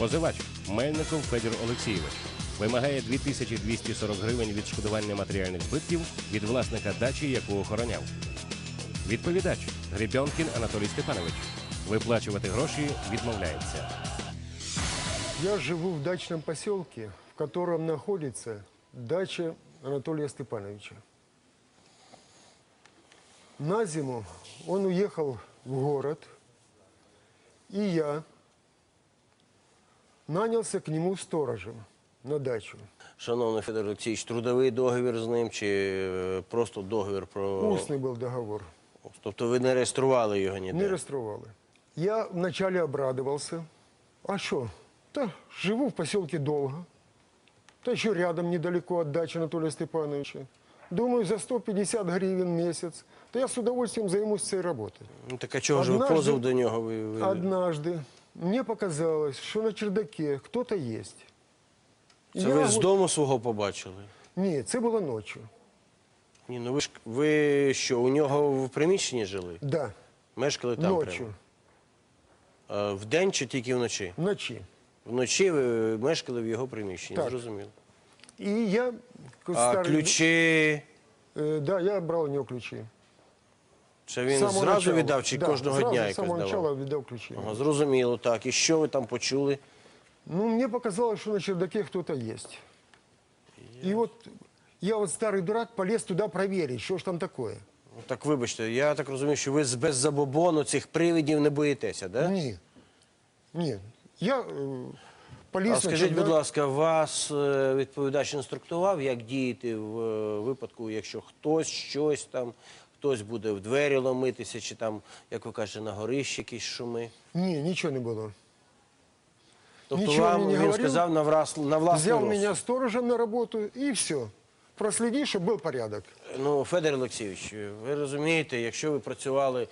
Позивач Мельников Федір Олексійович вимагає 2240 гривень відшкодування матеріальних збитків від власника дачі, яку охороняв. Відповідач Гребенкін Анатолій Степанович виплачувати гроші відмовляється. Я живу в дачном поселке, в котором находится дача Анатолия Степановича. На зиму он уехал в город, и я нанялся к нему сторожем на дачу. Шановний Федор Олексійович, трудовий договір з ним чи е, просто договір про. Устный был договор, Тобто ви не реєстрували його ніде? не расстровалы. Я вначале обрадовался. А что? Да, живу в поселке долго. Да еще рядом, недалеко от дачи Анатолия Степановича. Думаю, за 150 гривен в месяц. Да я с удовольствием займусь этой работой. Ну так а чого ж ви Однажды- позов до нього? Ви, ви... Однажды мне показалось, что на чердаке кто-то есть. Це Я ви з дому свого побачили? Ні, це було ночью. Ні, ну ви ж ви що, у нього в приміщенні жили? Да, Мешкали там ночью, прямо? А, вдень чи тільки вночі? вночі. Вночі ви мешкали в його приміщенні, Так. зрозуміло. І я А старий- ключі. Е, да, я брав у нього ключі. Це він самого зразу начала. віддав чи да, кожного зразу, дня з якось самого давав? начала віддав ключі. Ага, зрозуміло, так. І що ви там почули? Ну, мне показалось, что на чердаке кто-то есть. И вот я вот старый дурак полез туда проверить, что ж там такое. Ну, Так вибачте, я так розумію, що ви з- без забобону цих привидів не боїтеся, да? Ні. Ні. Я е, поліз А на скажіть, чердак. будь ласка, вас е, відповідач інструктував, як діяти в е, випадку, якщо хтось щось там, хтось буде в двері ломитися, чи там, як ви кажете, на горищі якісь шуми. Ні, нічого не було. Тобто вам не він говорив. сказав на, враз, на власний Взял розсуд. меня сторожем на работу и все. Проследи, чтобы был порядок. Ну, Федор Олексійович, ви розумієте, якщо ви працювали,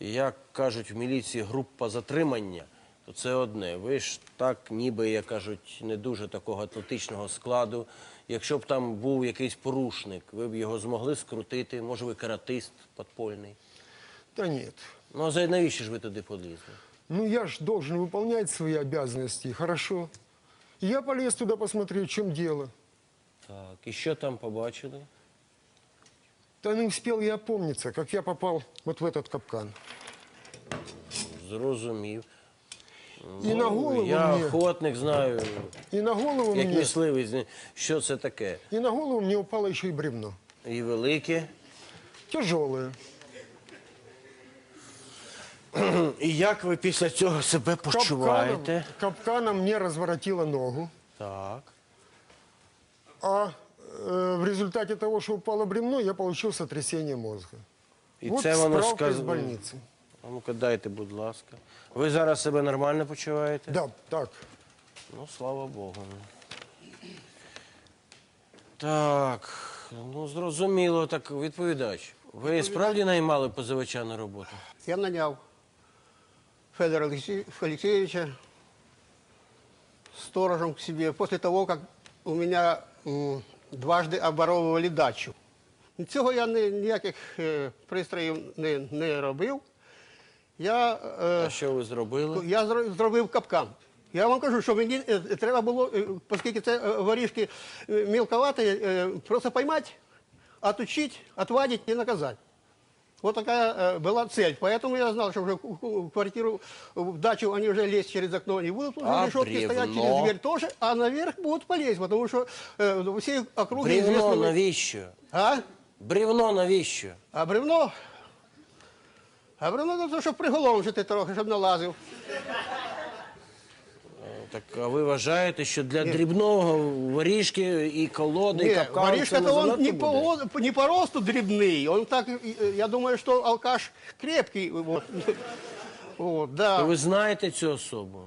як кажуть в міліції, група затримання, то це одне. Ви ж так, ніби, як кажуть, не дуже такого атлетичного складу. Якщо б там був якийсь порушник, ви б його змогли скрутити, може ви каратист подпольний. Да нет. Ну, а за навіщо ж ви туди полізли? Ну, я ж должен выполнять свои обязанности, хорошо. И я полез туда посмотреть, в чем дело. Так, і що там побачили? Да не успел я опомниться, как я попал вот в этот капкан. Зрозумів. И на голову Я мне, охотник знаю, и на голову як мне, мисливець, зна- що це таке. и на голову мне упало еще и бревно. І велике. Тяжелое. І як ви після цього себе Капканом, почуваєте? капканом мне разворотило ногу. Так. А э, в результате того, что упало бревно, я получил сотрясение мозга. І вот це воно справка из больницы. А ну-ка дайте, будь ласка. Ви зараз себе нормально почуваєте? Да, так. Ну, слава Богу. Так, ну зрозуміло, так відповідач. Ви справді наймали позивача на роботу? Я нанял Федора Алексей- Алексеевича сторожем к себе после того, как у меня м, дважды оборовували дачу. Цього я ні- ніяких е, пристроїв не, не робив. Я, е, А що ви зробили? я зро- зробив капкан. Я вам кажу, що мені е, треба було, е, оскільки це е, воріжки е, мілковаті, е, просто поймати, отучить, отвадить и наказать. Вот такая э, была цель. Поэтому я знал, что уже в- в квартиру, в дачу они уже лезть через окно не будут, уже А решетки стоять бревно? через дверь тоже, а наверх будут полезть, потому что э, во всей округе Бревно известно... навіщо? А? Бревно навіщо? А бревно? А бревно для того, щоб приголомшити трохи, щоб налазив. Так а ви вважаєте, що для дрібного воріжки і колоди, і Не, капкану воришка це то он занадто не буде? по, не по росту дребный, он так, э, я думаю, что алкаш крепкий. Вот. Вот, да. То ви знаєте цю особу?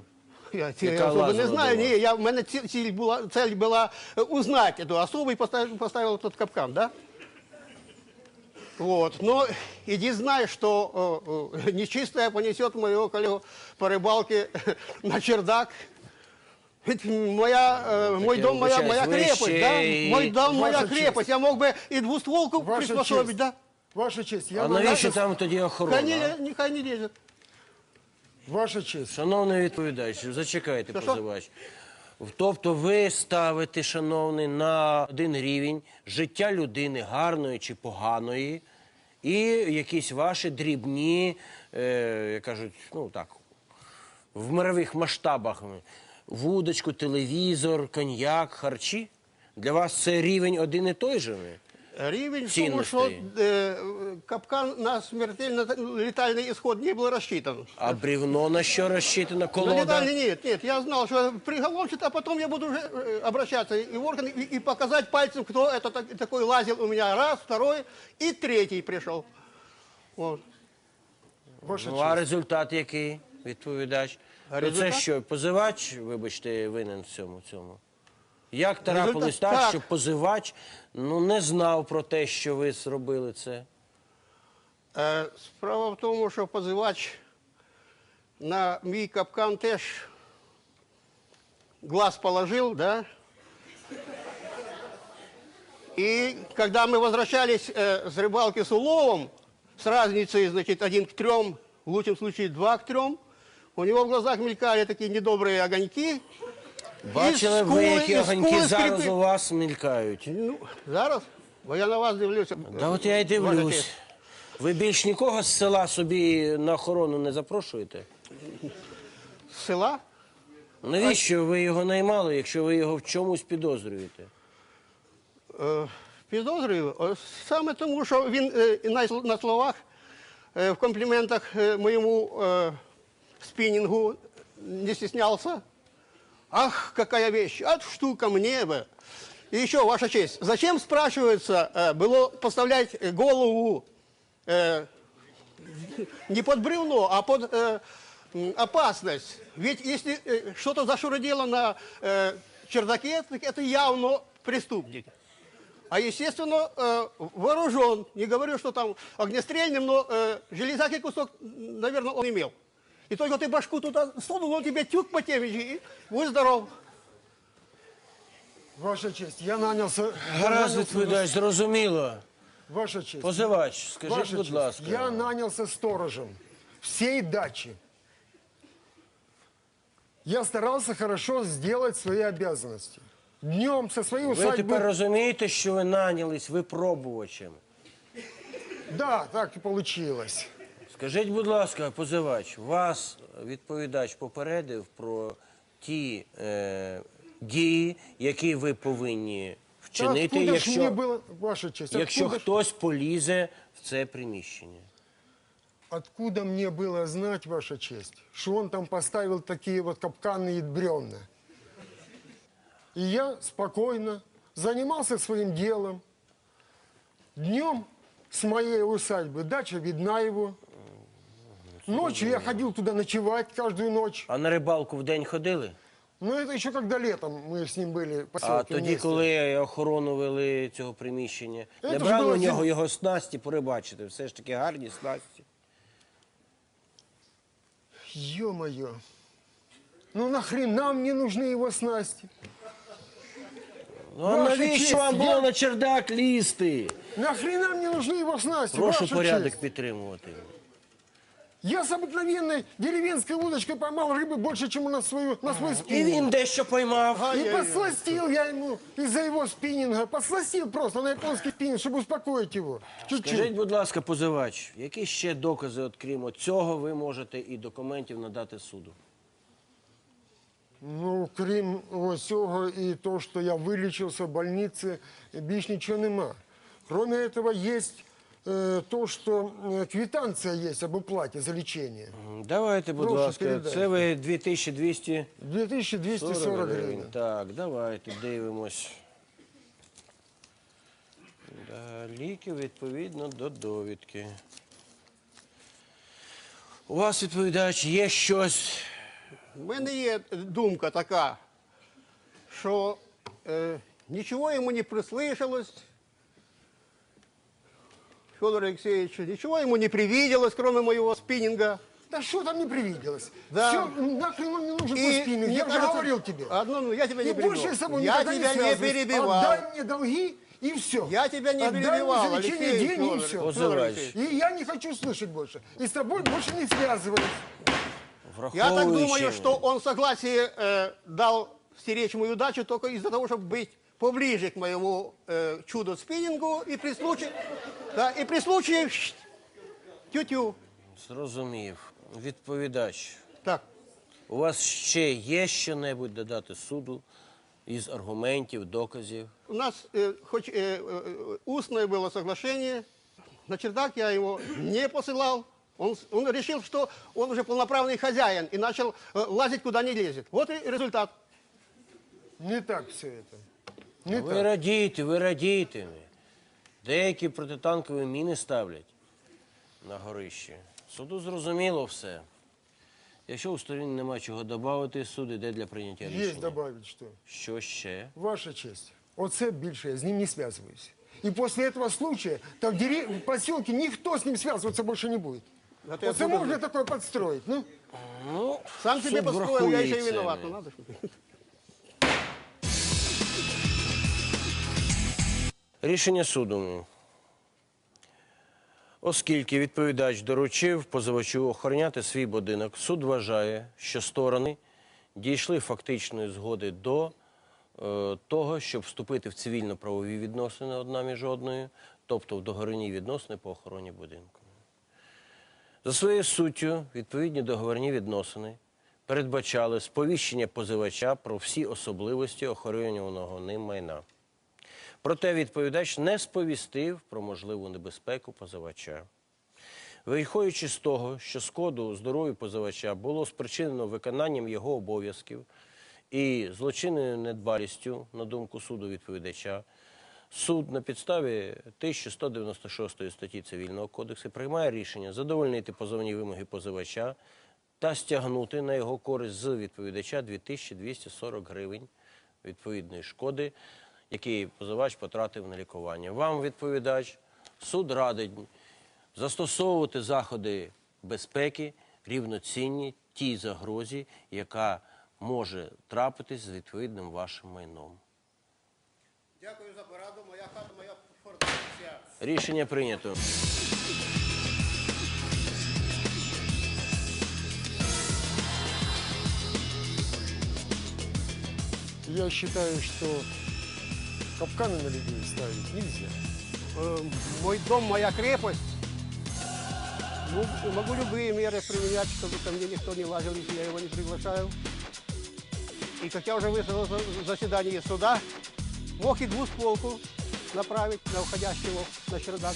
Я цієї Яка особи не лазила знаю. до вас? Ні, я, в мене ці- ціль була, цель була е, узнати эту особу і поставив, поставив тот капкан, да? Вот. Но иди знай, что э, э, нечистая понесет моего коллегу по рыбалке на чердак. Ведь моя, э, мой я дом, моя, вибачаюсь, моя ви крепость, ще да? й- Мой дом, моя Ваша честь. крепость. Я мог бы и двустволку Ваша приспособить, честь. да? Ваша честь, я А вам навіщо даже- там тоді охорона? Хай не, ле- нехай не лезет. Ваша честь. Шановний відповідач, зачекайте, Що, що? позивач. Тобто ви ставите, шановний, на один рівень життя людини гарної чи поганої, і якісь ваші дрібні, е, як кажуть, ну так, в мирових масштабах. Вудочку, телевізор, коньяк, харчі. Для вас це рівень один і той же? Рівень в тому, що Цінностей. е, капкан на смертельно летальный исход не был рассчитан. А брівно на що розчитано? На Колода? летальный нет, нет, я знал, что приголомчит, а потом я буду уже э, обращаться и в органы, и, и показать пальцем, кто это так- такой лазил у меня. Раз, второй и третий пришел. Вот. Ваша Ну, честь. а результат який, відповідач? А Ну, результат? Це що, позивач, вибачте, винен в цьому цьому? Як трапилось Результат- так, так. що позивач ну, не знав про те, що ви зробили це? Е, Справа в тому, що позивач на мій капкан теж глаз положил, да? И когда мы возвращались э, с рыбалки с уловом, с разницей, значит, один к трем, в лучшем случае два к трем, у него в глазах мелькали такие недобрые огоньки. Бачили ви, які огоньки зараз у вас мількають? Ну, зараз, бо я на вас дивлюся. Да от я й дивлюсь. Ви більш нікого з села собі на охорону не запрошуєте? З села. Навіщо ви його наймали, якщо ви його в чомусь підозрюєте? Е, Підозрюю. Саме тому, що він е, і на, на словах е, в компліментах е, моєму е, спіннінгу не стеснялся. Ах, какая вещь, от штука мне бы. И еще, Ваша честь, зачем, спрашивается, э, было поставлять голову э, не под бревно, а под э, опасность? Ведь если э, что-то зашуродило на э, чердаке, так это явно преступник. А, естественно, э, вооружен. Не говорю, что там огнестрельным, но э, железякий кусок, наверное, он имел. И только ты башку туда сунул, он тебе тюк по темечке, и будь здоров. Ваша честь. Я нанялся... я Гаразд, нанялся- відповідач, зрозуміло. Ваша честь. Позивач, скажіть, Ваша будь честь, ласка. Я нанялся сторожем всей дачи. Я старался хорошо сделать свои обязанности. Днем со своей Ви усадьбы... тепер розумієте, що ви нанялись випробувачем? Да, так и получилось. Скажіть, будь ласка, позивач, вас відповідач попередив про ті е, дії, які ви повинні Да вчинити, откуда ж якщо, мне было... Ваша честь, якщо откуда, ж- хтось полізе в це приміщення. откуда мне было знать, Ваша честь, что он там поставил такие вот капканы и бревна? И я спокойно занимался своим делом. Днем с моей усадьбы дача видна его. Ночью я ходил туда ночевать каждую ночь. А на рибалку в день ходили? Но это еще когда летом мы с ним были в А поселке тоді, вместе. коли охорону вели цього приміщення, Це не ж брали було у нього зим- його снасті порибачити? Все ж таки гарні снасті. Ё-моё. Ну нахрена мне нужны его снасти? Ну а Ваша навіщо честь, вам було я- на чердак лізти? Нахрена мне нужны его снасти? Прошу Ваша порядок честь? підтримувати. Я с обыкновенной деревенской удочкой поймал рыбы больше, чем на, свою, на свой І спиннинг. він дещо поймав. И подсластил я ему из-за его спиннинга. Подсластил просто на японский спиннинг, чтобы успокоить его. Скажіть, Чуть-чуть. будь ласка, позивач, які ще докази, от крім цього, ви можете і документів надати суду? Ну, крім всього і то, що я вилічився в больниці, більш нічого нема. Кроме этого, есть э, то, что э, квитанция есть об уплате за лечение. М, Давайте, будь Прошу, ласка, передайте. це ви 2240 2240 гривень. гривень. Так, давайте дивимось. Да, ліки відповідно до довідки. У вас, відповідач, є щось. У мене є думка така, що е, нічого йому не прислышалось, Федор Алексеевич, ничего ему не привиделось, кроме моего спиннинга. Да что там не привиделось? Да. Все, нахрен он не нужен И твой спиннинг, я уже кажется- говорил тебе. Одно, ну, я тебя не перебивал. больше с собой Я тебя не не перебивал. Отдай мне долги и все. Я тебя не Отдай перебивал, мне за лечение Алексей деньги и все. Алексеевич. И я не хочу слышать больше. И с тобой больше не связываюсь. Я так думаю, что он согласие э, дал стеречь мою дачу только из-за того, чтобы быть поближе к моему э, чудо-спиннингу и при случае, да, и при случае щ- тю-тю. Зрозумів. Відповідач. Так, У вас ще є що-небудь додати суду із аргументів, доказів? у нас э, хоть э, э, устное было соглашение, на чердак я его не посылал. Он, с- он решил, что он уже полноправный хозяин и начал э, лазить куда не лезет. Вот и результат. Не так все это. Не Ви так. радійте, ви радійте. Деякі протитанкові міни ставлять на горищі. Суду зрозуміло все. Якщо у стороні нема чого додати, суд іде для прийняття Есть рішення. добавить что. Що ще? Ваша честь. Оце більше, я з ним не связываюсь. И после этого случая там в, дере- в поселке никто с ним связываться больше не будет. Это я Вот это откуда можно знаю? такое подстроить, ну? Ну, Сам себе суд построил, я еще и врахує це. виноват. Ну, надо Рішення суду. Оскільки відповідач доручив позивачу охороняти свій будинок, суд вважає, що сторони дійшли фактичної згоди до е, того, щоб вступити в цивільно-правові відносини одна між одною, тобто в договірні відносини по охороні будинку. За своєю суттю, відповідні договірні відносини передбачали сповіщення позивача про всі особливості охоронюваного ним майна. Проте відповідач не сповістив про можливу небезпеку позивача. Виходячи з того, що шкоду здоров'ю позивача було спричинено виконанням його обов'язків і злочинною недбалістю, на думку суду відповідача, суд на підставі 1196 статті Цивільного кодексу приймає рішення задовольнити позовні вимоги позивача та стягнути на його користь з відповідача 2240 гривень відповідної шкоди, який позивач потратив на лікування. Вам, відповідач, суд радить застосовувати заходи безпеки рівноцінні тій загрозі, яка може трапитись з відповідним вашим майном. Дякую за пораду, моя хата, моя фортеця. Рішення прийнято. Я считаю, что капканы на людей ставить нельзя. Э, Мой дом, моя крепость. Ну, могу любые меры применять, чтобы ко мне никто не лазил, если я его не приглашаю. И как я уже высказал в заседании суда, мог и двустволку направить на уходящего на чердак.